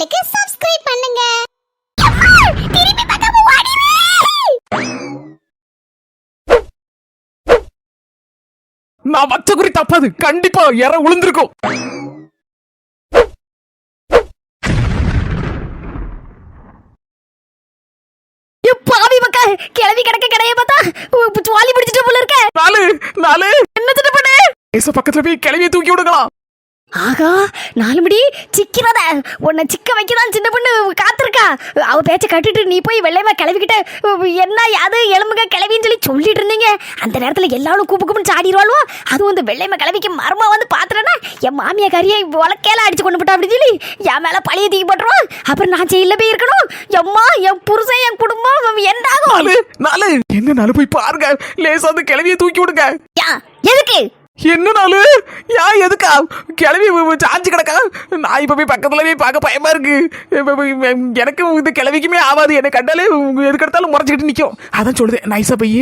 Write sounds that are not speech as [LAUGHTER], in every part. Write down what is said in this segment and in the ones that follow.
சேனலுக்கு சப்ஸ்கிரைப் பண்ணுங்க. திரும்பி பார்க்காம. நான் வச்ச குறி தப்பாது. கண்டிப்பா இற உளுந்திருக்கும். பாவி மக்கா கிளவி கிடக்க கிடையாது பார்த்தா உ, சுவாலி பிடிச்சிட்டு போல இருக்க. நாலு நாலு. என்ன பண்ணு? ஏச பக்கத்துல போய் கிளவியை தூக்கி விடுங்களாம். ஆகா நாலு மணி சிக்கிறத. உன்னை சிக்க வைக்கதான் சின்ன பொண்ணு காத்திருக்கா. அவ பேச்ச கட்டிட்டு நீ போய் வெள்ளையமா கிளவிக்கிட்ட என்ன அது? எலும்புங்க கிளவின்னு சொல்லி சொல்லிட்டு இருந்தீங்க. அந்த நேரத்துல எல்லாரும் கூப்பு கூப்புன்னு சாடிடுவாளுவோ? அதுவும் இந்த வெள்ளையம்மா கிளவிக்கு மர்மா வந்து பாத்துறேன்னா என் மாமியா கறியை உலக்கையில அடிச்சு கொண்டு போட்டா அப்படி சொல்லி என் மேல பழைய தூக்கி போட்டுருவான். அப்புறம் நான் ஜெயில போய் இருக்கணும். எம்மா என் புருஷன் என் குடும்பம் என்னாகும்? நாலு நாலு என்ன நாலு? போய் பாருங்க. லேசா அந்த கிளவியை தூக்கி விடுங்க. எதுக்கு? என்ன நாலு யா எதுக்கா கிளவி சாஞ்சு கிடக்கா? நான் இப்ப போய் பக்கத்துல போய் பார்க்க பயமா இருக்கு. இப்ப போய் எனக்கு இந்த கிளவிக்குமே ஆகாது. என்ன கண்டாலே எதுக்கு எடுத்தாலும் முறைச்சிக்கிட்டு நிக்கும். அதான் சொல்லுது நைஸா போய்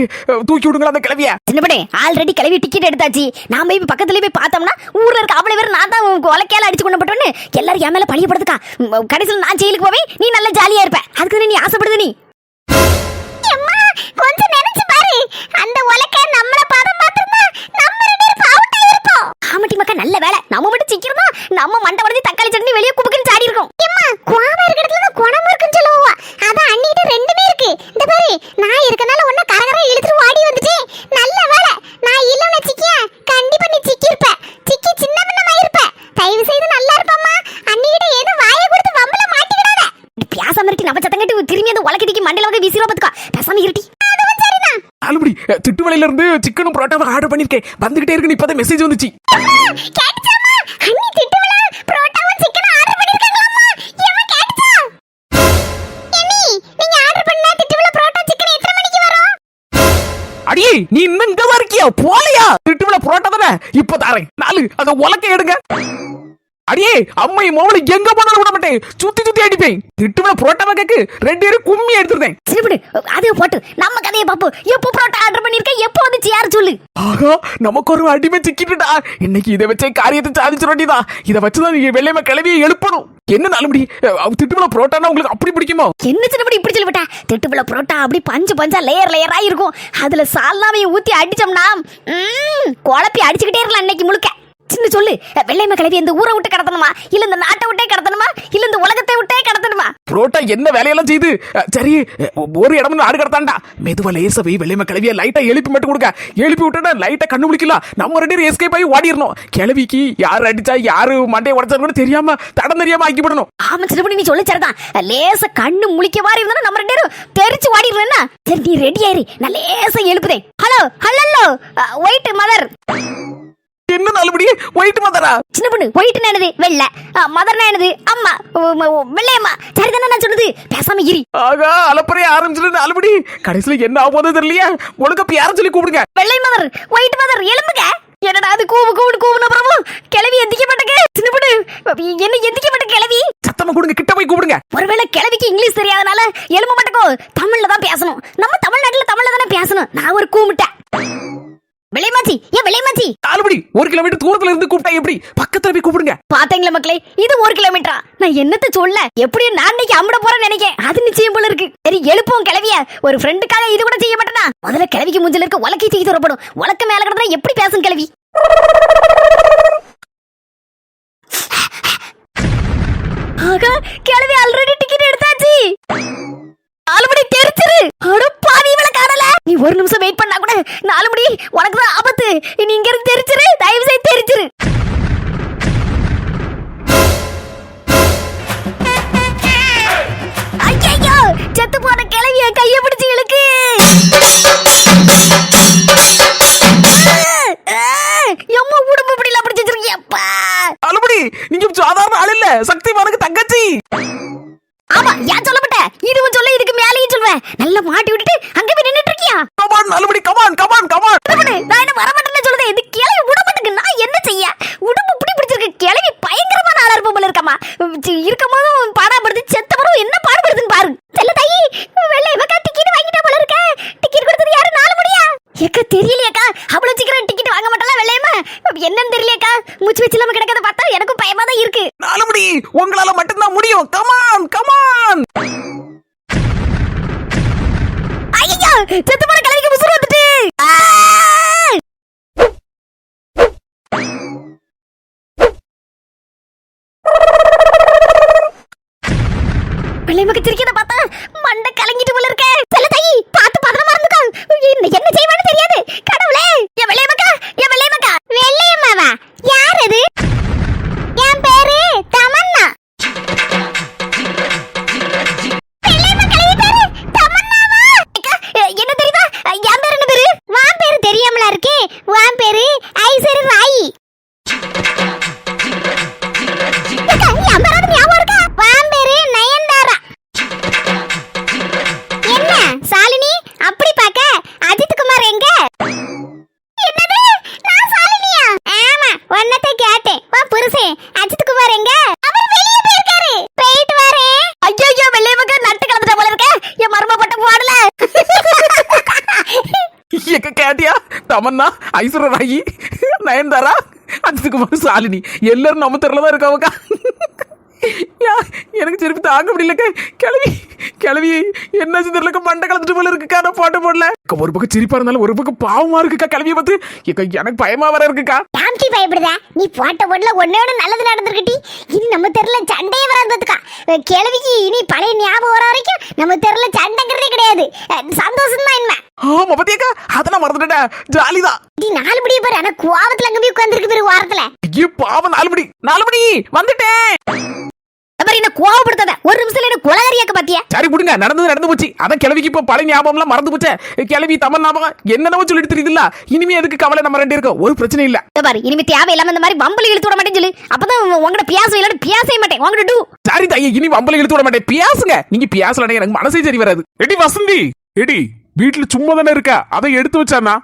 தூக்கி விடுங்களா அந்த கிளவிய? சின்னப்படே ஆல்ரெடி கிளவி டிக்கெட் எடுத்தாச்சு. நாம இப்ப பக்கத்துல போய் பார்த்தோம்னா ஊர்ல இருக்க அவ்வளவு பேர் நான் தான் கொலைக்கையால அடிச்சு கொண்டு போட்டோன்னு எல்லாரும் என் மேல பழியப்படுதுக்கா ம், கடைசியில் நான் ஜெயிலுக்கு போவேன். நீ நல்லா ஜாலியா இருப்ப. அதுக்கு நீ ஆசைப்படுது நீ. அம்மா, கொஞ்சம் நினைச்சு பாரு. அந்த உலக்க நம்மள பதம் பார்த்திருந்தா நம்ம ரெண்டு பேரும் பாவட்டா இருப்போம் ஆமட்டி மக்கா நல்ல வேலை. நம்ம மட்டும் சிக்கிறோமா நம்ம மண்டை உடஞ்சி தக்காளி சட்னி வெளியே குப்புக்குன்னு சாடி இருக்கோம். எம்மா குவாம இருக்கிறதுல தான் குணம் இருக்குன்னு சொல்லுவா அதான் அண்ணிட்ட ரெண்டுமே இருக்கு. இந்த பாரு நான் இருக்கனால ஒன்ன கரகர இழுத்துட்டு ஓடி வந்துட்டே. நல்ல வேலை. நான் இல்லைன்னு சிக்கிய? கண்டிப்பா நீ சிக்கி இருப்ப சிக்கி சின்ன பின்னமா இருப்ப. தயவு செய்து நல்லா இருப்பம்மா. அண்ணிகிட்ட ஏதோ வாயை கொடுத்து வம்பல மாட்டிக்கிடாத. பியாசம் இருக்கு நம்ம சத்தம் கட்டி திரும்பி அந்த உலகத்துக்கு மண்டல வந்து வீசிடுவா பத்துக்கா. பேசாம இருட்டி நாலுபடி திட்டுவலையில இருந்து சிக்கனும் புரோட்டாவை ஆர்டர் பண்ணிருக்கேன் வந்துகிட்டே இருக்குன்னு இப்பதான் மெசேஜ் வந்துச்சு. புரோட்டாவும்? அடியே நீ இன்னும் இங்கதான் இருக்கியா? போலையா? திட்டுவில புரோட்டா தானே? இப்ப தாரேன். நாலு அந்த உலக்க எடுங்க. அடியே அம்மை மோவலை எங்க போனாலும் விட மாட்டேன். சுத்தி சுத்தி அடிப்பேன். திட்டுவில புரோட்டாவை கேக்கு ரெண்டு பேரும் கும்மி எடுத்துருந்தேன். சிறுபிடு அதே போட்டு நம்ம கதையை பாப்போம் எப்போ புரோட்டா ஆர்டர் பண்ணிருக்க எப்போ வந்துச்சு யாரு சொல்லு? ஆகா நமக்கு ஒரு அடிமை சிக்கிட்டுடா. இன்னைக்கு இதை வச்சே காரியத்தை சாதிச்சிட வேண்டியதா இதை வச்சுதான் நீங்க வெள்ளையம கிளவியை எழுப்பணும். என்ன நாலுபடி திட்டுவில புரோட்டானா உங்களுக்கு அப்படி பிடிக்குமோ? என்ன சின்னபடி இப்படி சொல்லிவிட்டா? திட்டுப்புல புரோட்டா அப்படி பஞ்சு பஞ்சா லேயர் லேயரா இருக்கும் அதுல சால்னாவையும் ஊத்தி அடிச்சோம்னா குழப்பி அடிச்சுக்கிட்டே இருக்கலாம் இன்னைக்கு முழுக்க. சின்ன சொல்லு. வெள்ளையம்ம கிளவி இந்த ஊரை விட்டு கடத்தணுமா? இல்ல இந்த நாட்டை விட்டே கடத்தணுமா? இல்ல இந்த உலகத்தை விட்டே கடத்தணுமா? புரோட்டா என்ன வேலையெல்லாம் செய்து? சரி ஒரு இடம் ஆடு கடத்தாண்டா. மெதுவா லேசா போய் வெள்ளையம கிளவிய லைட்டா எழுப்பி மட்டும் கொடுக்க. எழுப்பி விட்டுட்டா லைட்டா கண்ணு முழிக்கலாம். நம்ம ரெண்டு பேரும் எஸ்கேப் ஆகி ஓடிடணும். கிளவிக்கு யார் அடிச்சா யாரு மண்டையை உடைச்சாரு கூட தெரியாம தடம் தெரியாம ஆக்கி போடணும் ஆமா சின்னபடி நீ சொல்லி சரிதான். லேச கண்ணு முழிக்க மாதிரி இருந்தா நம்ம ரெண்டு பேரும் தெரிச்சு வாடிடுறேன்னா சரி நீ ரெடி ஆயிரு. நான் லேசா எழுப்புதேன். ஹலோ ஹலோ ஒயிட் மதர் என்ன நாலுபடி ஒயிட் மதரா சின்ன பொண்ணு ஒயிட் என்னது? வெள்ளை. மதர் என்னது? அம்மா. வெள்ளையம்மா. சரிதானே நான் சொன்னது பேசாம இரி. ஆகா அலப்பறைய ஆரம்பிச்சுட்டு நாலுபடி. கடைசியில என்ன ஆக போதோ தெரியலையா? அப்ப யாரும் சொல்லி கூப்பிடுங்க. வெள்ளை மதர் ஒயிட் மதர் எலும்புங்க. என்னடா அது கூவு கூவு கூவுன அப்புறமும் கிளவி எந்திக்க மாட்டேங்க சின்ன பொண்ணு என்ன எந்திக்க மாட்டேங்க கிளவி? சத்தமா கொடுங்க கிட்ட போய் கூப்பிடுங்க. ஒருவேளை கிளவிக்கு இங்கிலீஷ் தெரியாதனால எலும்பு மாட்டேக்கோ தமிழ்ல தான் பேசணும். நம்ம தமிழ்நாட்டுல தமிழ்ல தானே பேசணும். நான் ஒரு கூமிட்டேன் விலைமாச்சி ஏன் விலைமாச்சி நாலுபடி ஒரு கிலோமீட்டர் தூரத்துல இருந்து கூப்பிட்டா எப்படி? பக்கத்துல போய் கூப்பிடுங்க. பாத்தீங்களா மக்களே இது ஒரு கிலோமீட்டரா? நான் என்னத்த சொல்ல? எப்படியும் நான் இன்னைக்கு அம்பிட போறேன்னு நினைக்கிறேன் அது நிச்சயம் போல இருக்கு. சரி எழுப்புவோம் கிளவிய. ஒரு ஃப்ரெண்டுக்காக இது கூட செய்ய மாட்டேனா? முதல்ல கிளவிக்கு மூஞ்சில இருக்க உலக்கை தூக்கி தரப்படும். உலக்க மேல கிடந்தா எப்படி பேசும் கிளவி? ஆகா கிளவி ஆல்ரெடி டிக்கெட் எடுத்தாச்சு. மணி தெரிச்சிரு அட நீ ஒரு நிமிஷம் வெயிட் பண்ணா கூட நாலு மணி உனக்கு தான் ஆபத்து. நீ இங்க இருந்து தெரிச்சிரு தயவு செய்து தெரிச்சிரு ஐயோ செத்து போன கிளவிய கைய பிடிச்சு இழுக்கு. எம்மா உடம்பு இப்படிலாம் பிடிச்சு வச்சிருக்கியப்பா. நாலுபடி நீங்க சாதாரண ஆள் இல்ல. சக்திமானுக்கு தங்கச்சி. ஆமா ஏன் சொல்லப்பட்ட? இதுவும் சொல்ல இதுக்கு மேலேயும் சொல்வேன் நல்லா மாட்டி விட்டுட்டு அங்க போய் நின்னுட்டு இருக்கியா come on நாலுபடி come on come on come on நான் என்ன வரமாட்டேன்னு சொல்லுதேன் இது கிளவி மாட்டேங்க நான் என்ன செய்ய? உடம்பு இப்படி பிடிச்சிருக்கு கிளவி பயங்கரமான ஆளா போல இருக்கமா இருக்கும் போதும் பாடாப்படுது செத்த பிறகு என்ன பாடுபடுதுன்னு பாரு செல்ல தாயி வெள்ளை மக்கா டிக்கெட் வாங்கிட்ட போல இருக்க டிக்கெட் கொடுத்தது யாரு நாலு முடியா எக்க தெரியலையாக்கா அவ்வளவு சீக்கிரம் டிக்கெட் வாங்க மாட்டல வெள்ளையம்மா என்னன்னு தெரியலையக்கா மூச்சு வச்சு இல்லாம கிடக்கத பார்த்தா எனக்கும் பயமா தான் இருக்கு நாலுபடி உங்களால மட்டும்தான் முடியும் கமான் கமான் ஐயோ செத்து போன கிழவிக்கு முசுறு வந்துட்டு ஆ! பிள்ளை மக சிரிக்கிறத பார்த்தா மண்டை கேட்டியா தமன்னா ஐஸ்வர்ராயி நயன்தாரா அஜித்குமார் சாலினி எல்லாரும் நம்ம தெருல தான் இருக்காவக்கா. எனக்கு சிரிப்பு தாங்க முடியலக்க. கிளவி கிளவி என்ன தெரியலக்க? மண்டை கலந்துட்டு போல இருக்குக்கா நான் போட்டோ போடல. ஒரு பக்கம் சிரிப்பா இருந்தாலும் ஒரு பக்கம் பாவமா இருக்குக்கா கிளவியை பார்த்து. எனக்கு பயமா வர இருக்குக்கா. டாம்டி பயப்படுதா? நீ போட்ட போடல ஒன்னே நல்லது நடந்திருக்கட்டி. இனி நம்ம தெருல சண்டையே வராதுக்கா. கிளவிக்கு இனி பழைய ஞாபகம் வர வரைக்கும் நம்ம தெருல சண்டைங்கிறதே கிடையாது. சந்தோஷம் தான் என்ன ஆமா பத்தியக்கா? அதெல்லாம் மறந்துட்டேன் ஜாலிதான். நீ நாலு மணி பாரு. ஆனா கோவத்துல அங்க போய் வாரத்துல. ஐயோ பாவம் நாலு மணி நாலு மணி வந்துட்டேன். மாதிரி என்ன கோவப்படுத்தாத. ஒரு நிமிஷத்துல என்ன குலகரியாக்க பாத்தியா? சரி விடுங்க. நடந்தது நடந்து போச்சு. அதான் கிளவிக்கு இப்போ பழைய ஞாபகம்லாம் மறந்து போச்சே. கிளவி தமிழ் ஞாபகம். என்னென்னவோ சொல்லிட்டு தெரியுதுல்ல. இனிமே எதுக்கு கவலை நம்ம ரெண்டு இருக்கோம் ஒரு பிரச்சனை இல்ல. பாரு இனிமே தேவையில்லாம இந்த மாதிரி வம்பல இழுத்து விட மாட்டேன்னு சொல்லு. அப்பதான் உங்ககிட்ட பியாசம் இல்லாட்டி பியாசவே மாட்டேன். உங்ககிட்ட டூ. சரி தாயே இனி வம்பல இழுத்து விட மாட்டேன். பியாசுங்க. நீங்க பியாசல எனக்கு மனசே சரி வராது. எடி வசந்தி. எடி. வீட்டுல சும்மா தானே இருக்க? அதை எடுத்து வச்சானா?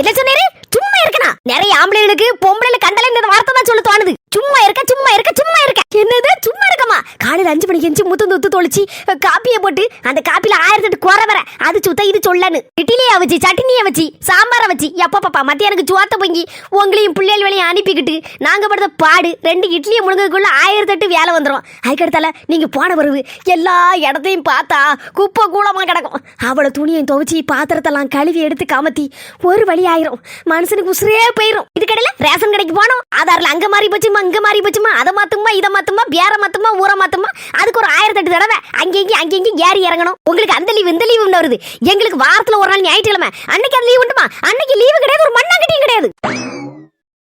என்ன சொன்னேரு? சும்மா இருக்கனா? நிறைய ஆம்பளைகளுக்கு பொம்பளைல கண்டல இந்த வார்த்தை தான் சொல்ல தோணுது. சும்மா இருக்க சும்மா இருக்க சும்மா இருக்க. என்னது? சும்மா இருக்கமா? காலையில் அஞ்சு மணிக்கு எஞ்சி முத்து துத்து தொளிச்சு காப்பியை போட்டு அந்த காப்பியில் ஆயிரத்தி எட்டு குறை வர அது சுத்த இது சொல்லன்னு. இட்லியை வச்சு சட்னியை வச்சு சாம்பாரை வச்சு எப்ப பாப்பா மத்தியானுக்கு சுவாத்த பொங்கி உங்களையும் பிள்ளைகள் வேலையும் அனுப்பிக்கிட்டு நாங்க படுத்த பாடு ரெண்டு இட்லியை முழுங்கக்குள்ள ஆயிரத்தி எட்டு வேலை வந்துடும் அதுக்கடுத்தால நீங்க போன பிறகு எல்லா இடத்தையும் பார்த்தா குப்பை கூலமா கிடக்கும். அவளை துணியை துவைச்சி பாத்திரத்தெல்லாம் கழுவி எடுத்து கமத்தி ஒரு வழி ஆயிரும். மனுஷனுக்கு உசுரே போயிரும். இதுக்கடையில ரேஷன் கடைக்கு போனோம். ஆதாரில் அங்க மாறி போச்சுமா இங்க மாறி போச்சுமா அதை மாத்துமா இதை மாத்துமா பேர மாத்துமா ஊரை மாத்துமா அதுக்கு ஒரு ஆயிரத்தி எட்டு தடவை அங்கேயும் அங்கேயும் ஏறி இறங்கணும். உங்களுக்கு அந்த லீவ் இந்த லீவு வருது. எங்களுக்கு வாரத்துல ஒரு நாள் ஞாயிற்றுக்கிழமை. அன்னைக்கு அந்த லீவ் உண்டுமா? அன்னைக்கு லீவு கிடையாது ஒரு மண்ணாங்கட்டியும் கிடையாது.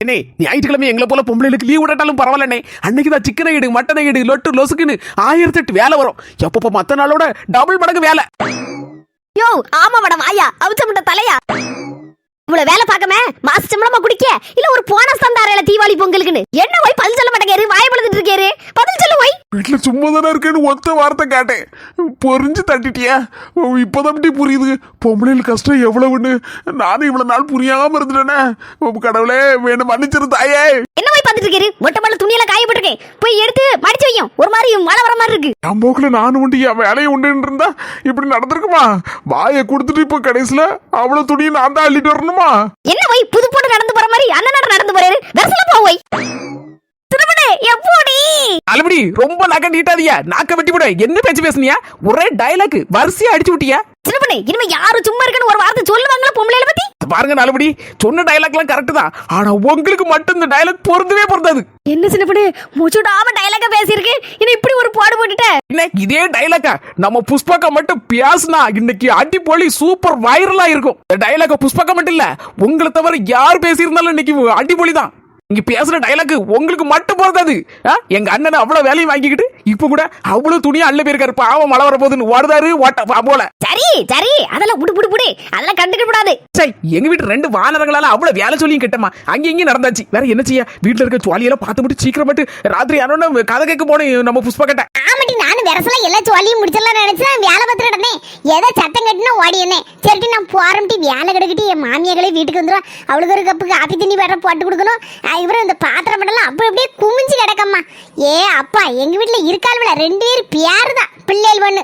என்ன ஞாயிற்றுக்கிழமை எங்களை போல பொம்பளைகளுக்கு லீவ் விடட்டாலும் பரவாயில்லண்ணே. அன்னைக்கு தான் சிக்கனை எடு மட்டனை எடு லொட்டு லொசுக்குன்னு ஆயிரத்தி எட்டு வேலை வரும். எப்பப்போ மத்த நாளோட டபுள் மடங்கு வேலை. யோ ஆமா மேடம் ஆயா அவிச்ச முட்டை தலையா? இவ்வளவு வேலை பார்க்காம மாச சம்பளமா குடிக்க? இல்ல ஒரு போனஸ் தந்தாரேல தீபாவளி பொங்கலுக்குன்னு? என்ன போய் பதில் சொல்ல மாட்டேங்காரு வாய பழுதுட்டு இருக்காரு. பதில் சொல்லு போய் வீட்டுல சும்மா தானே இருக்கேன்னு ஒத்த வார்த்தை கேட்டேன். பொறிஞ்சு தட்டிட்டியா? இப்போதான் புரியுது. பொம்பளைகள் கஷ்டம் எவ்வளவுன்னு? நானும் இவ்வளவு நாள் புரியாம இருந்துட்டேனே. கடவுளே வேணும். மன்னிச்சிரு தாயே. என்ன பார்த்துட்டு இருக்காரு மொட்டை துணியெல்லாம் காயப்பட்டிருக்கேன். போய் எடுத்து மடிச்சு வையும். ஒரு மாதிரி மழை வர மாதிரி இருக்கு. என் போக்குல நானும் உண்டு என் வேலையை உண்டுன்னு இருந்தா இப்படி நடந்திருக்குமா? வாயை கொடுத்துட்டு இப்போ கடைசியில அவ்வளவு துணியை நான் தான் அள்ளிட்டு வரணுமா? என்ன போய் புது பொண்ணு நடந்து போற மாதிரி அண்ணன் நடந்து போறாரு. வெரசல போ போய் திருமணே எப்போடி அலுபடி ரொம்ப நகை நீட்டாதியா? நாக்க வெட்டி போட. என்ன பேச்சு பேசுனியா? ஒரே டயலாக் வரிசையா அடிச்சு விட்டியா? திருமணே இனிமே யாரும் சும்மா இருக்குன்னு ஒரு வார்த்தை சொல்லுவாங்களா பொம்பளையில பத்தி? பாருங்க நல்லபடி சொன்ன டயலாக்லாம் கரெக்ட் தான். ஆனா உங்களுக்கு மட்டும் இந்த டயலாக் பொருந்தவே பொருந்தாது. என்ன சின்ன பொண்ணு முச்சுடாம டயலாக பேசியிருக்கு. இன்னும் இப்படி ஒரு பாடு போட்டுட்ட? என்ன இதே டைலாக்கா நம்ம புஷ்பாக்கா மட்டும் பியாசுனா இன்னைக்கு அடிப்பொலி சூப்பர் வைரலா இருக்கும். இந்த டைலாக புஷ்பாக்கா மட்டும் இல்ல உங்களை தவிர யார் பேசியிருந்தாலும் இன்னைக்கு அடிப்பொலி தான் இங்க பேசுற டைலாக் உங்களுக்கு மட்டும் பொறுத்தாது ஆ? எங்க அண்ணன் அவ்வளவு வேலையும் வாங்கிக்கிட்டு இப்ப கூட அவ்வளவு துணியா அள்ள போயிருக்காரு. பாவம் மழை வர போகுதுன்னு வருதாரு ஓட்ட போல. சரி சரி அதெல்லாம் புடு புடு புடு. அதெல்லாம் கண்டுக்க கூடாது. சை எங்க வீட்டு ரெண்டு வானரங்களால அவ்வளவு வேலை சொல்லியும் கிட்டமா அங்க இங்கேயும் நடந்தாச்சு. வேற என்ன செய்ய? வீட்டுல இருக்க சுவாலியெல்லாம் பார்த்து மட்டும் சீக்கிரம் மட்டும் ராத்திரி யாரோன்னு கதை கேட்க போனேன் நம்ம புஷ்பா கிட்ட. ஆமாட்டி நானும் வெரசல எல்லா சொல்லியும் முடிச்சிடலாம் நினைச்சேன் வேலை பார்த்துட்டு நடந்தேன் ஏதோ சத்தம் கட்டினா ஓடி இருந்தேன் சரிட்டி நான் போறேன்ட்டி வேலை கிடக்கிட்டு என் மாமியார்களே வீட்டுக்கு வந்துடும் அவளுக்கு ஒரு கப்பு காப்பி தண்ணி வேற போட்டு கொடுக்கணும். அதுக்கப்புறம் இந்த பாத்திரம் மட்டெல்லாம் அப்படி அப்படியே குமிஞ்சு கிடக்கம்மா. ஏ அப்பா எங்க வீட்டுல இருக்காள் ரெண்டு பேர் பியாரு தான் பிள்ளைகள் ஒண்ணு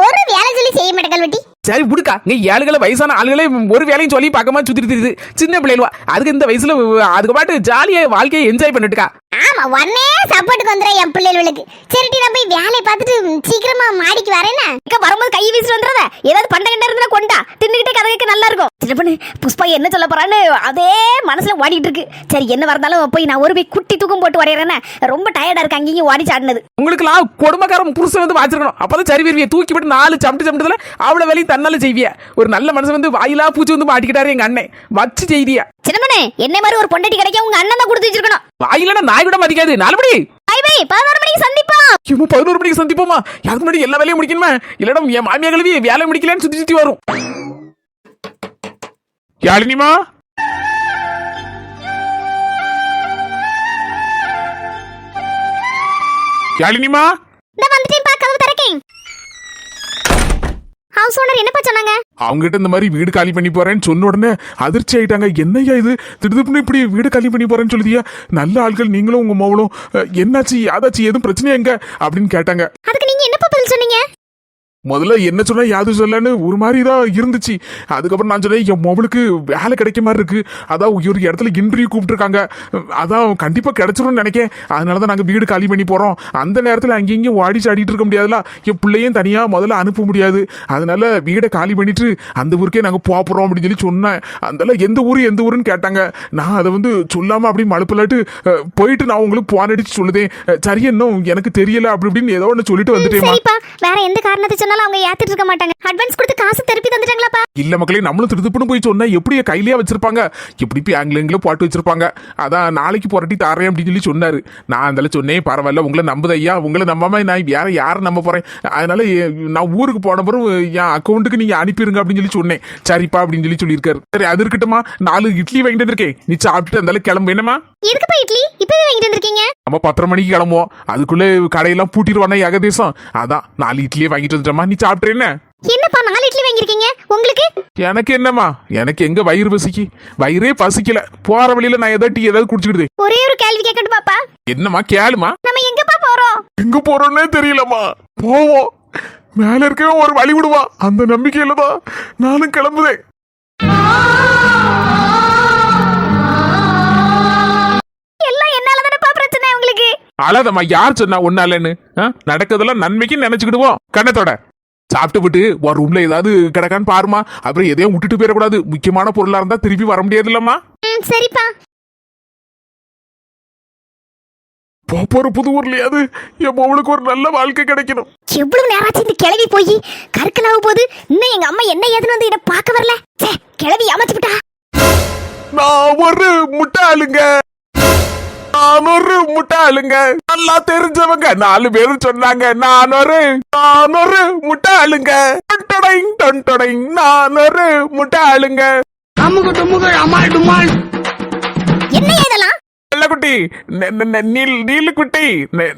ஒரு வேலை சொல்லி செய்ய மாட்டேங்கள் வெட்டி சரி விடுக்கா. இங்க ஏழுகளை வயசான ஆளுகளே ஒரு வேலையும் சொல்லி பார்க்காம சுத்திட்டு தெரியுது. சின்ன பிள்ளைகளா. அதுக்கு இந்த வயசுல அதுக்கு பாட்டு ஜாலியா வாழ்க்கையை என்ஜாய் பண்ணிட்டுக்கா. ஆமா உடனே சப்போர்ட்டுக்கு வந்துடும் என் பிள்ளைகளுக்கு சரிட்டி நான் போய் வேலையை பார்த்துட்டு சீக்கிரமா மாடிக்கு வரேன்னா? இங்க வரும்போது கை வீசி வந்துடாத ஏதாவது பண்ட கண்ட இருந்தா கொண்டா. தின்னுகிட்டே கதை கேட்க நல்லா இருக்கும். சின்ன பொண்ணு புஷ்பா என்ன சொல்ல போறான்னு அதே மனசுல ஓடிட்டு இருக்கு. சரி என்ன வரந்தாலும் போய் நான் ஒரு போய் குட்டி தூக்கம் போட்டு வரையறேன்னு ரொம்ப டயர்டா இருக்கு அங்கேயும் ஓடி சாடினது. உங்களுக்குலாம் கொடுமைக்காரன் புருஷன் வந்து வாச்சிருக்கணும். அப்பதான் சரி வருவிய தூக்கி போட்டு நாலு சமட்டு சமட்டத்துல அவ்வளவு வேலையும் தன்னால செய்விய? ஒரு நல்ல மனுஷன் வந்து வாயிலா பூச்சி வந்து மாட்டிக்கிட்டாரு எங்க அண்ணன். வச்சு செய்தியா? சின்ன பொண்ணு என்ன மாதிரி ஒரு பொண்டாட்டி கிடைக்க உங்க அண்ணன் தான் கொடுத்து வச்சிருக்கணும். வாயிலனா நாய் கூட மதிக்காது. நாலுபடி பை பை பதினோரு மணிக்கு சந்திப்போம். இவன் பதினோரு மணிக்கு சந்திப்போமா? அதுக்கு முன்னாடி எல்லா வேலையும் முடிக்கணுமே? இல்லடா என் மாமியா கழுவி வேலை முடிக்கலன்னு சுத்தி சுத்தி வரும். யாழினிமா? யாழினிமா? இந்த வந்துட்டேன் பா கதவு திறக்கேன். ஹவுஸ் ஓனர் என்னப்பா சொன்னாங்க? அவங்ககிட்ட இந்த மாதிரி வீடு காலி பண்ணி போறேன்னு சொன்ன உடனே அதிர்ச்சி ஆயிட்டாங்க. என்னய்யா இது? திடுதிப்புன்னு இப்படி வீடு காலி பண்ணி போறேன்னு சொல்லுதியா? நல்ல ஆட்கள் நீங்களும் உங்க மவளும் என்னாச்சு? யாதாச்சு எதுவும் பிரச்சனையா எங்க? அப்படின்னு கேட்டாங்க. அதுக்கு நீங்க என்னப்பா பதில் சொன்னீங்க? முதல்ல என்ன சொன்னா யாது சொல்லன்னு ஒரு மாதிரி தான் இருந்துச்சு. அதுக்கப்புறம் நான் சொன்னேன் என் மொபைலுக்கு வேலை கிடைக்க மாதிரி இருக்கு. அதான் ஒரு இடத்துல இன்டர்வியூ கூப்பிட்டுருக்காங்க. அதான் கண்டிப்பாக கிடைச்சிரும்னு நினைக்கேன். அதனால தான் நாங்கள் வீடு காலி பண்ணி போகிறோம் அந்த நேரத்தில் அங்கேயும் இங்கேயும் ஓடி சாடிட்டு இருக்க முடியாதுல. என் பிள்ளையும் தனியாக முதல்ல அனுப்ப முடியாது. அதனால வீடை காலி பண்ணிட்டு அந்த ஊருக்கே நாங்கள் போகிறோம் அப்படின்னு சொல்லி சொன்னேன். அதனால எந்த ஊரு எந்த ஊருன்னு கேட்டாங்க. நான் அதை வந்து சொல்லாமல் அப்படி மழுப்பலாட்டு போயிட்டு நான் உங்களுக்கு போன் அடிச்சு சொல்லுதேன். சரி இன்னும் எனக்கு தெரியல அப்படி இப்படின்னு ஏதோ ஒன்று சொல்லிட்டு வந்துட்டேன் வேற எந்த காரணத்தை சொன்னாலும் அவங்க ஏத்துட்டு இருக்க மாட்டாங்க. அட்வான்ஸ் கொடுத்து காசு திருப்பி தந்துட்டாங்களாப்பா? இல்ல மக்களே நம்மளும் திருத்துப்புன்னு போய் சொன்னா எப்படி கையிலேயே வச்சிருப்பாங்க. எப்படி போய் ஆங்கிலங்களும் போட்டு வச்சிருப்பாங்க. அதான் நாளைக்கு புரட்டி தாரேன் அப்படின்னு சொல்லி சொன்னாரு. நான் அதில் சொன்னேன் பரவாயில்ல உங்களை நம்புது ஐயா. உங்களை நம்பாம நான் வேற யாரை நம்ப போறேன்? அதனால நான் ஊருக்கு போன பிறகு என் அக்கௌண்ட்டுக்கு நீங்க அனுப்பிடுங்க அப்படின்னு சொல்லி சொன்னேன். சரிப்பா அப்படின்னு சொல்லி சொல்லியிருக்காரு. சரி அது இருக்கட்டுமா நாலு இட்லி வாங்கிட்டு வந்திருக்கேன். நீ சாப்பிட்டு இருந்தாலும் கிளம்பு. என்னமா எதுக்குப்பா இட்லி? இப்பவே வாங்கிட்டு வந்திருக்கீங்க? நம்ம பத்தரை மணிக்கு கிளம்புவோம். அதுக்குள்ளே கடையெல்லாம் பூட்டிடுவானே ஏகதேசம். அதான் நாலு இட்லியே வாங்கிட்டு வந்துட்டோமா நீ சாப்பிட்டு என்ன? என்னப்பா நாலு இட்லி வாங்கியிருக்கீங்க? உங்களுக்கு? எனக்கு என்னம்மா? எனக்கு எங்க வயிறு பசிக்கு? வயிறே பசிக்கல. போற வழியில நான் ஏதாவது டீ ஏதாவது குடிச்சுக்கிடுது ஒரே ஒரு கேள்வி கேட்கட்டும் பாப்பா. என்னம்மா கேளுமா நம்ம எங்கப்பா போறோம்? எங்க போறோம்னே தெரியலம்மா. போவோம். மேல இருக்கவே ஒரு வழி விடுவா அந்த நம்பிக்கையில தான் நானும் கிளம்புதேன் எல்லாம் என்னால தானப்பா பிரச்சனை உங்களுக்கு? அழாதம்மா யார் சொன்னா ஒன்னாலன்னு நடக்கிறதெல்லாம் நன்மைக்கு நினைச்சுக்கிடுவோம். கண்ணத்தோட. சாப்பிட்டு விட்டு ஒரு ரூம்ல ஏதாவது கிடக்கான்னு பாருமா அப்புறம் எதையும் விட்டுட்டு போயிடக்கூடாது. முக்கியமான பொருளா இருந்தா திருப்பி வர முடியாது இல்லம்மா சரிப்பா. போற புது ஊர்லயாவது என் மவளுக்கு ஒரு நல்ல வாழ்க்கை கிடைக்கணும். எவ்வளவு நேரம் ஆச்சு இந்த கிளவி போய் கற்கலாக போகுது இன்னும் எங்க அம்மா என்ன ஏதுன்னு வந்து என்ன பார்க்க வரல. கிளவி அமைச்சு விட்டா நான் ஒரு முட்டாளுங்க. நான் ஒரு முட்டாளுங்க நல்லா தெரிஞ்சவங்க நாலு பேரும் சொன்னாங்க நான் ஒரு நான் ஒரு முட்டாளுங்க டொன்டொடைங் டொன்டொடைங் நான் ஒரு முட்டாளுங்க என்ன இதெல்லாம்? குட்டி நீல் நீலுக்குட்டி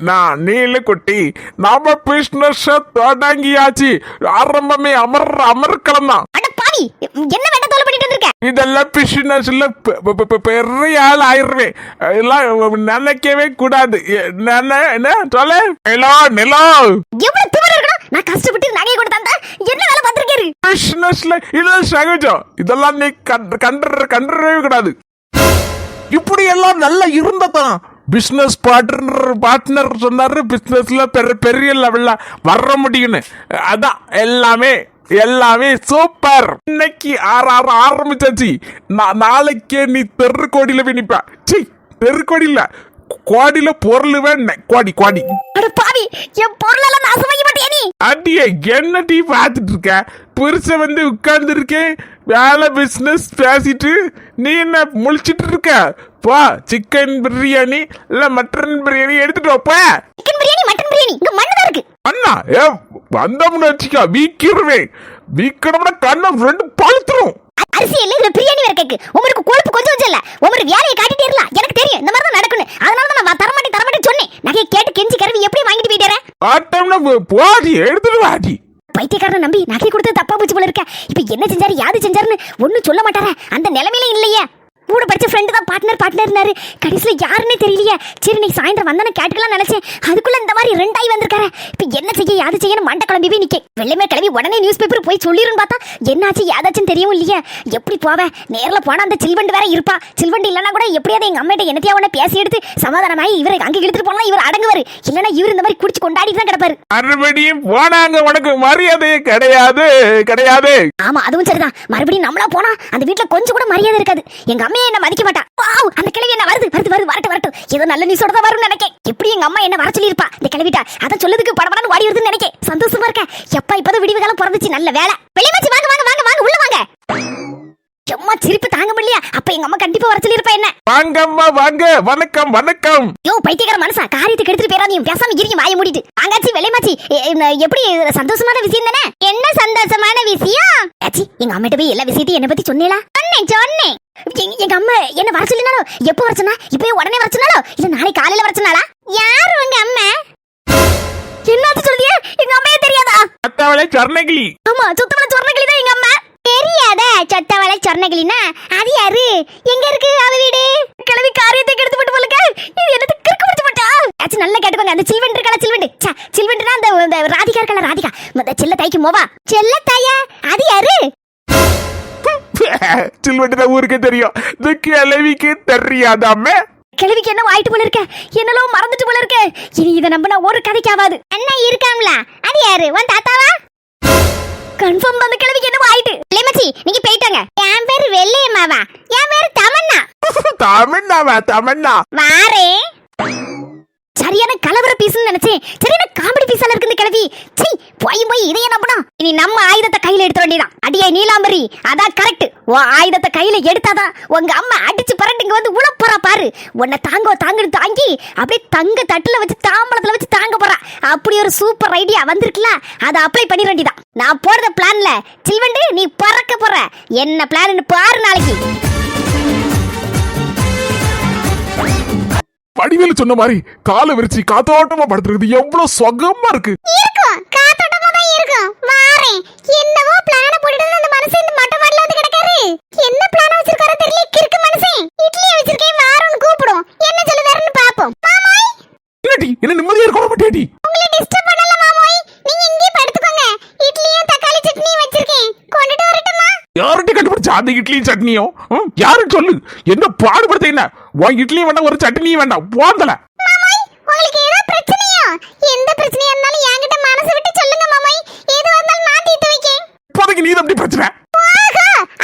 நான் நீலுக்குட்டி நாம பிஸ்னஸ் தொடங்கியாச்சு. ஆரம்பமே அமர் அமர்க்கலாம் தான் என்ன வேட்ட இதெல்லாம் பிசினஸ்ல பெ- பெ- பெ- பெரிய ஆள் ஆயிருவேன் எல்லாம் நினைக்கவே கூடாது. எ- நினை- என்ன சொல்ல. நிலோ நிலோ. எவ்வளவு திமிரு இருக்கணும்? நான் கஷ்டப்பட்டு நகையை கொண்டு தந்தா என்ன வேலை பார்த்திருக்காரு? பிசினஸ்ல இதெல்லாம் சகஜம். இதெல்லாம் நீ கண்டு கண்டு கண்டுறவே கூடாது. இப்படி எல்லாம் நல்லா இருந்ததான் பிசினஸ் பார்ட்னர் பார்ட்னர் சொன்னாரு பிசினஸ்ல பெரிய பெரிய லெவல்ல வர முடியும்னு. அதான் எல்லாமே எல்லாமே சூப்பர் இன்னைக்கு ஆறு ஆறு ஆரம்பிச்சாச்சு. நான் நாளைக்கே நீ தெருக்கோடியில போய் நிப்ப. சி தெருக்கோடியில கோடியில பொருள் வேண கோடி கோடி. பாவி என் பொருளெல்லாம் நாசம் வைக்க மாட்டியா நீ. அடியே என்ன டீ பார்த்துட்டு இருக்க? புருஷன் வந்து உட்கார்ந்து இருக்கேன் வேலை பிசினஸ் பேசிட்டு நீ என்ன முழிச்சிட்டு இருக்க? போ சிக்கன் பிரியாணி இல்ல மட்டன் பிரியாணி எடுத்துட்டு போ. சிக்கன் பிரியாணி மட்டன் பிரியாணி இங்க மண்ணு தான் இருக்கு. அண்ணா ஏ வந்தோம்னு வச்சுக்கா வீக்கிருவேன் வீக்கணும்னா கண்ணை ரெண்டு பழுத்துரும். அரிசி இல்ல இதுல பிரியாணி வேற கேக்கு. உங்களுக்கு கொழுப்பு கொஞ்சம் கொஞ்சம் இல்ல. உங்களுக்கு வேலையை காட்டிட்டே இருக்கலாம். எனக்கு தெரியும். இந்த மாதிரி தான் நடக்கணும் அதனால தான் நான் தரமாட்டேன் தரமாட்டேன் சொன்னேன். நகையை கேட்டு கெஞ்சி கருவி எப்படி வாங்கிட்டு போயிட்டேன் ஆட்டம்னா போடி எடுத்துட்டு வாடி பைத்தியக்காரனை நம்பி நகை கொடுத்து தப்பா போச்சு போல இருக்க. இப்ப என்ன செஞ்சாரு யாது செஞ்சாருன்னு ஒண்ணும் சொல்ல மாட்டாரே. அந்த நிலைமையில இல்லையே. கூட படிச்ச ஃப்ரெண்டு தான் பார்ட்னர் பார்ட்னர்னாரு கடைசியில யாருன்னே தெரியலையே. சரி நீ சாயந்தரம் வந்தானே கேட்டுக்கலாம் நினைச்சேன். அதுக்குள்ள இந்த மாதிரி ரெண்டாய் வந்திருக்காரு. இப்ப என்ன செய்ய யாது செய்யணும் மண்டை கிளம்பி போய் நிக்க வெள்ளைமே கிளம்பி உடனே நியூஸ் பேப்பர் போய் சொல்லிருன்னு பார்த்தா என்னாச்சு யாதாச்சும் தெரியவும் இல்லையே. எப்படி போவேன் நேர்ல போனா அந்த சில்வண்டு வேற இருப்பா. சில்வண்டு இல்லைன்னா கூட எப்படியாவது எங்க அம்மாட்ட என்னத்தையா உடனே பேசி எடுத்து சமாதானமாயி இவரை அங்க இழுத்துட்டு போனா இவர் அடங்குவாரு. இல்லைன்னா இவர் இந்த மாதிரி குடிச்சு கொண்டாடிட்டு தான் கிடப்பாரு. மறுபடியும் போனாங்க உனக்கு மரியாதை கிடையாது கிடையாது. ஆமா அதுவும் சரிதான். மறுபடியும் நம்மளா போனா அந்த வீட்ல கொஞ்சம் கூட மரியாதை இருக்காது. எங்க அம்மையை என்ன மதிக்க மாட்டா. வாவ் அந்த கிழவி என்ன வருது வருது வருது வரட்டும் வரட்டும். ஏதோ நல்ல நியூஸோட தான் வரும்னு நினைக்கேன். எப்படி எங்க அம்மா என்ன வர சொல்லியிருப்பா? இந்த கிளவிட்டா அதை சொல்லதுக்கு படபடன்னு ஓடி வருதுன்னு நினைக்கேன். சந்தோஷமா இருக்கேன். எப்பா இப்பதான் விடிவு காலம் பிறந்துச்சு. நல்ல வேலை. வெளியமாச்சு வாங்க வாங்க வாங்க வாங்க உள்ள வாங்க. சும்மா சிரிப்பு தாங்க முடியலையா? அப்ப எங்க அம்மா கண்டிப்பா வர சொல்லியிருப்பா என்ன? வாங்கம்மா வாங்க. வணக்கம் வணக்கம். யோ பைத்தியக்கார மனசா காரியத்தை கெடுத்துட்டு போயிடாதீங்க பேசாம இருங்க வாய மூடிட்டு. வாங்காச்சி எ- எப்படி சந்தோஷமான விஷயம் தானே? என்ன சந்தோஷமான விஷயம்? ஆச்சி எங்க அம்மிட்ட போய் எல்லா விஷயத்தையும் என்ன பத்தி சொன்னீங்களா சொன்னேன் சொன்னேன். எங்க- அம்மா என்ன வர சொல்லினாலும் எப்போ வர சொன்னா இப்பவே உடனே வர சொன்னாலோ இல்ல நாளை காலையில வர சொன்னாலா யாரு உங்க அம்மா? என்னாச்சு சொல்லுதியா எங்க அம்மையே தெரியாதா? அத்தாவளை சொர்ணகிளி ஆமா சுத்தமான சொர்ணகிளி தான் எங்க அம்மா. சொத்தவளை சொர்ணகிளினா அது யாரு? எங்க இருக்கு அவ வீடு? கிளவி காரியத்தை கெடுத்து போட்டு போலுக்க. இது என்னது கிறுக்கு பிடிச்சு போட்டா? ஆச்சு நல்லா கேட்டுக்கோங்க அந்த சில்வன் இருக்கல சில்வன் சா சில்வன்னா அந்த ராதிகா இருக்கல ராதிகா. அந்த செல்ல தாய்க்கு மோவா. செல்ல தாயா? அது யாரு? [LAUGHS] சில்வெட்டு தான் ஊருக்கே தெரியும். இந்த கிழவிக்கு தெரியாதாமே? கிழவிக்கு என்ன ஆயிட்டு போல இருக்க? என்னலோ மறந்துட்டு போல இருக்க? இனி இதை நம்பினா ஒரு கதைக்கு ஆகாது அண்ணா இருக்காங்களா அது யாரு? உன் தாத்தாவா? கன்ஃபார்ம் அந்த கிழவிக்கு என்ன ஆயிட்டு. லேமச்சி நீங்க போயிட்டாங்க என் பேரு வெள்ளையம்மாவா? என் பேரு தமன்னா. தமிழ்நாவா தமிழ்நா வாரே. சரியான கலவர பீஸ்னு நினைச்சேன். சரியான காமெடி பீஸால இருக்கு இந்த கிழவி. சீ போய் போய் இதையே நம்பணும் இனி நம்ம ஆயுதத்தை கையில எடுத்த வேண்டியதான் அடியே நீலாம்பரி அதான் கரெக்ட் உன் ஆயுதத்தை கையில எடுத்தாதான் உங்க அம்மா அடிச்சு பரட்டுங்க வந்து உழப்பறா பாரு. உன்னை தாங்கோ தாங்கன்னு தாங்கி அப்படியே தங்க தட்டுல வச்சு தாம்பளத்துல வச்சு தாங்க போறா. அப்படி ஒரு சூப்பர் ஐடியா வந்திருக்குல்ல அதை அப்ளை பண்ணிட வேண்டியதான் நான் போடுற பிளான்ல சில்வண்டு நீ பறக்க போற. என்ன பிளான்னு பாரு நாளைக்கு. வடிவேலு சொன்ன மாதிரி காலை விரிச்சு காத்தோட்டமா படுத்துருக்குது. எவ்வளவு சொகமா இருக்கு. என்ன பிளான வச்சிருக்காரோ தெரியல. கிறுக்கு மனுஷன். இட்லியை வச்சிருக்கேன். வாரோன்னு கூப்பிடும். என்ன சொல்லுதாருன்னு பாப்போம். மாமாய்! என்னடி? என்ன நிம்மதியா இருக்க மாட்டேடி உங்களை டிஸ்டர்ப் பண்ணல மாமாய். நீங்க இங்கே படுத்துக்கோங்க. இட்லியும் தக்காளி சட்னியும் வச்சிருக்கேன். கொண்டுட்டு வரட்டுமா? யார்கிட்ட கண்டுபிடிச்ச அந்த இட்லியும் சட்னியும்? யாருக்கு சொல்லு. என்ன பாடுபடுத்த என்ன? உன் இட்லியும் வேண்டாம் ஒரு சட்னியும் வேண்டாம். போந்தல உங்களுக்கு ஏதோ பிரச்சனையா? எந்த பிரச்சனையா இருந்தாலும் என்கிட்ட மனசு விட்டு சொல்லுங்க மாமாய். எது வந்தாலும் நான் தீர்த்து வைக்கேன். இப்போதைக்கு நீ அப்படி பிரச்சனை.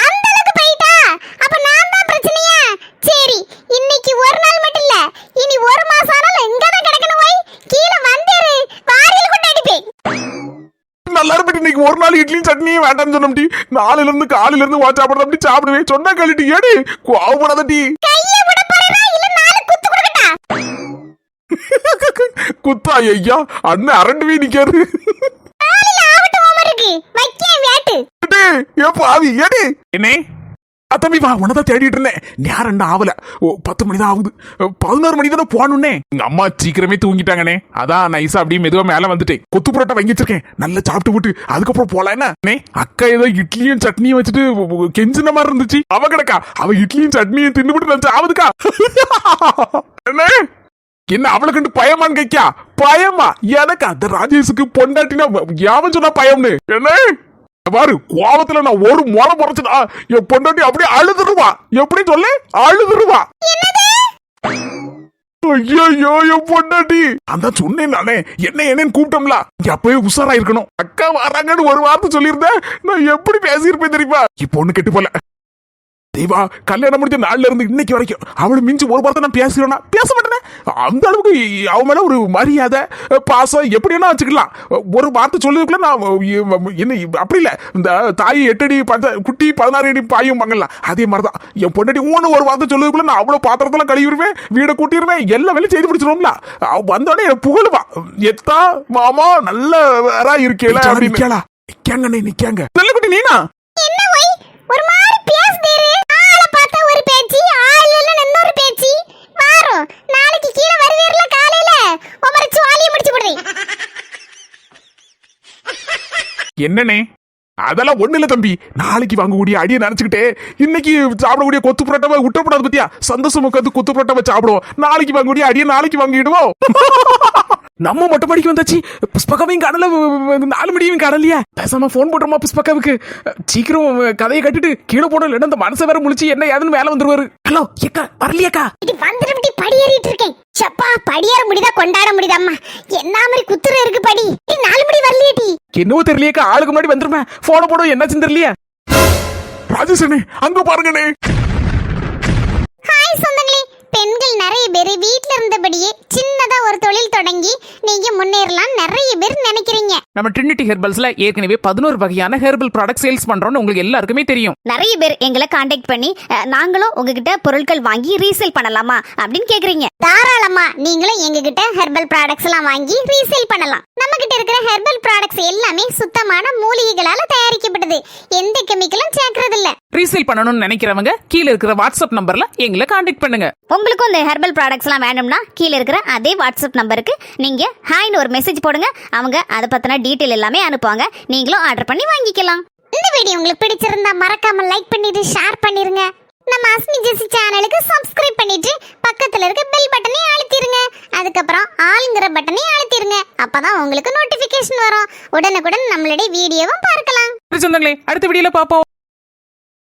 அந்த அளவுக்கு போயிட்டா? அப்ப நான் தான் பிரச்சனையா? சரி இன்னைக்கு ஒரு நாள் மட்டும் இல்ல. இனி ஒரு மாசம் ஆனாலும் இங்க தான் கிடக்கணும் போய் கீழே வந்தேரு. வாரியில் கொண்டு அடிப்பேன். நல்லா இருப்பட்டு இன்னைக்கு ஒரு நாள் இட்லியும் சட்னியும் வேண்டாம்னு சொன்னி நாளையில இருந்து காலையில இருந்து வா சாப்பிடுற அப்படி சாப்பிடுவேன். சொன்னா கழிட்டு ஏடி கோவப்படாதடி கையை குத்தா ஐயா அண்ணன் அரண்டு நிக்காரு. என்னே? அ, தம்பி வா உனதான் தேடிட்டு இருந்தேன். நேரம் ஆகல ஓ பத்து மணி தான் ஆகுது. பதினோரு மணி தானே போகணுன்னே எங்க அம்மா சீக்கிரமே தூங்கிட்டாங்கண்ணே. அதான் நைஸா அப்படியே மெதுவா மேல வந்துட்டேன். கொத்து புரோட்டா வாங்கி வச்சிருக்கேன். நல்லா சாப்பிட்டு விட்டு அதுக்கப்புறம் போலாம் என்ன? அண்ணே, அக்கா ஏதோ இட்லியும் சட்னியும் வச்சுட்டு கெஞ்சின மாதிரி இருந்துச்சு. அவ கிடக்கா? அவ இட்லியும் சட்னியும் தின்னுபிட்டு நான் சாவுதுக்கா [LAUGHS] என்ன? என்ன அவளுக்கு பயமான்னு கேக்கியா பயமா? எனக்கு அந்த ராஜேஷுக்கு பொண்டாட்டினா யாவன் சொன்னா பயம்னு? என்ன? பாரு கோபத்துல நான் ஒரு முறை முறைச்சுனா என் பொண்டாட்டி அப்படியே அழுதுருவா. எப்படி சொல்லு? அழுதுருவா. ஐயோ என் பொண்டாட்டி. அதான் சொன்னேன் நானே என்ன என்னன்னு கூப்பிட்டோம்ல. இங்க அப்பவே உஷாரா இருக்கணும். அக்கா வராங்கன்னு ஒரு வார்த்தை சொல்லியிருந்தேன். நான் எப்படி பேசியிருப்பேன் தெரியுமா? இப்போ ஒண்ணு கெட்டு போல. தெய்வா கல்யாணம் முடிஞ்ச நாள்ல இருந்து இன்னைக்கு வரைக்கும் அவளை மிஞ்சி ஒரு வார்த்தை நான் பேசுறேன்னா பேச மாட்டேனே. அந்த அளவுக்கு அவ மேல ஒரு மரியாதை பாசம் எப்படி வேணா வச்சுக்கலாம். ஒரு வார்த்தை சொல்லுறதுக்குள்ள நான் என்ன அப்படி இல்ல. இந்த தாய் எட்டடி பஞ்ச குட்டி பதினாறு அடி பாயும் பங்கலாம் அதே மாதிரிதான். என் பொண்டாட்டி ஊன்னு ஒரு வார்த்தை சொல்லுறதுக்குள்ள நான் அவ்வளவு பாத்திரத்தெல்லாம் கழுவிடுவேன் வீடை கூட்டிடுவேன் எல்லா வேலையும் செய்து பிடிச்சிருவோம்ல அவ வந்தோடனே என்னை புகழுவா. எத்தா மாமா நல்ல இருக்கேல அப்படின்னு. நிக்காங்கண்ணே நிக்காங்க செல்லக்குட்டி நீனா? ஒரு மாதிரி பேசுதேரு ஆளை பார்த்தா ஒரு பேச்சு ஆள் இல்ல இன்னொரு பேச்சு வாரோம் நாளைக்கு கீழே வருவீர்ல காலையில உமர என்னனே அதெல்லாம் ஒண்ணு இல்ல தம்பி. நாளைக்கு வாங்கக்கூடிய அடியை நினைச்சுக்கிட்டே இன்னைக்கு சாப்பிடக்கூடிய கொத்து புரோட்டாவை விட்டப்படாது பத்தியா? சந்தோஷம் உட்காந்து கொத்து புரோட்டாவை சாப்பிடுவோம். நாளைக்கு வாங்கக்கூடிய அடியை நாளைக்கு வாங்கிடுவோம். [LAUGHS] நம்ம மொட்டை மாடிக்கு வந்தாச்சு. புஷ்பகாவையும் கடல நாலு மணியும் கடலையா பேசாம ஃபோன் போட்டுருமா புஷ்பகாவுக்கு சீக்கிரம் கதையை கட்டிட்டு கீழே போட இல்லைன்னா இந்த மனசை வேற முழிச்சு என்ன ஏதுன்னு மேல வந்துருவாரு. ஹலோ ஏக்கா வரலையாக்கா? இது வந்துட்டு படி ஏறிட்டு இருக்கேன். சப்பா படியேற முடியுதா கொண்டாட முடியுதாம்மா? என்ன மாதிரி குத்துற இருக்கு படி? நாலு மணி வரலையேடி என்னவோ தெரியலையாக்கா ஆளுக்கு முன்னாடி வந்துருமே. போன போட என்னாச்சுன்னு தெரியலையா? ராஜேஷனே அங்க பாருங்கண்ணே ஹாய் சொந்தங்களே பெண்கள் நிறைய பேர் வீட்ல இருந்தபடியே சின்னதா ஒரு தொழில் தொடங்கி நீங்க முன்னேறலாம் நிறைய பேர் நினைக்கிறீங்க. நம்ம ட்ரினிட்டி ஹெர்பல்ஸ்ல ஏற்கனவே பதினோரு வகையான ஹெர்பல் ப்ராடக்ட் சேல்ஸ் பண்றோம்னு உங்களுக்கு எல்லாருக்குமே தெரியும். நிறைய பேர் எங்களை காண்டாக்ட் பண்ணி அஹ், நாங்களும் உங்ககிட்ட பொருட்கள் வாங்கி ரீசேல் பண்ணலாமா அப்படின்னு கேக்குறீங்க. தாராளமா நீங்களும் எங்ககிட்ட ஹெர்பல் ப்ராடக்ட்ஸ் எல்லாம் வாங்கி ரீசேல் பண்ணலாம். நம்ம கிட்ட இருக்கிற ஹெர்பல் ப்ராடக்ட்ஸ் எல்லாமே சுத்தமான மூலிகைகளால தயாரிக்கப்பட்டது. எந்த கெமிக்கலும் சேர்க்கறது இல்ல ரீசேல் பண்ணணும்னு நினைக்கிறவங்க கீழே இருக்கிற வாட்ஸ்அப் நம்பர்ல எங்களை காண்டாக்ட் பண்ணுங்க. உங்களுக்கும் இந்த ஹெர்பல் ப்ராடக்ட்ஸ்லாம் வேணும்னா கீழே இருக்கிற அதே வாட்ஸ்அப் நம்பருக்கு நீங்க ஹாய்னு ஒரு மெசேஜ் போடுங்க. அவங்க அதை பத்தின டீட்டெயில் எல்லாமே அனுப்புவாங்க. நீங்களும் ஆர்டர் பண்ணி வாங்கிக்கலாம். இந்த வீடியோ உங்களுக்கு பிடிச்சிருந்தா மறக்காம லைக் பண்ணிட்டு ஷேர் பண்ணிருங்க. நம்ம அஸ்மி ஜெசி சேனலுக்கு சப்ஸ்கிரைப் பண்ணிட்டு பக்கத்துல இருக்க பெல் பட்டனையும் அழுத்திருங்க. அதுக்கப்புறம் ஆளுங்கிற பட்டனையும் அழுத்திருங்க. அப்பதான் உங்களுக்கு நோட்டிபிகேஷன் வரும். உடனுக்குடன் நம்மளுடைய வீடியோவும் பார்க்கலாம். சொந்தங்களே அடுத்த வீடியோல பாப்போம்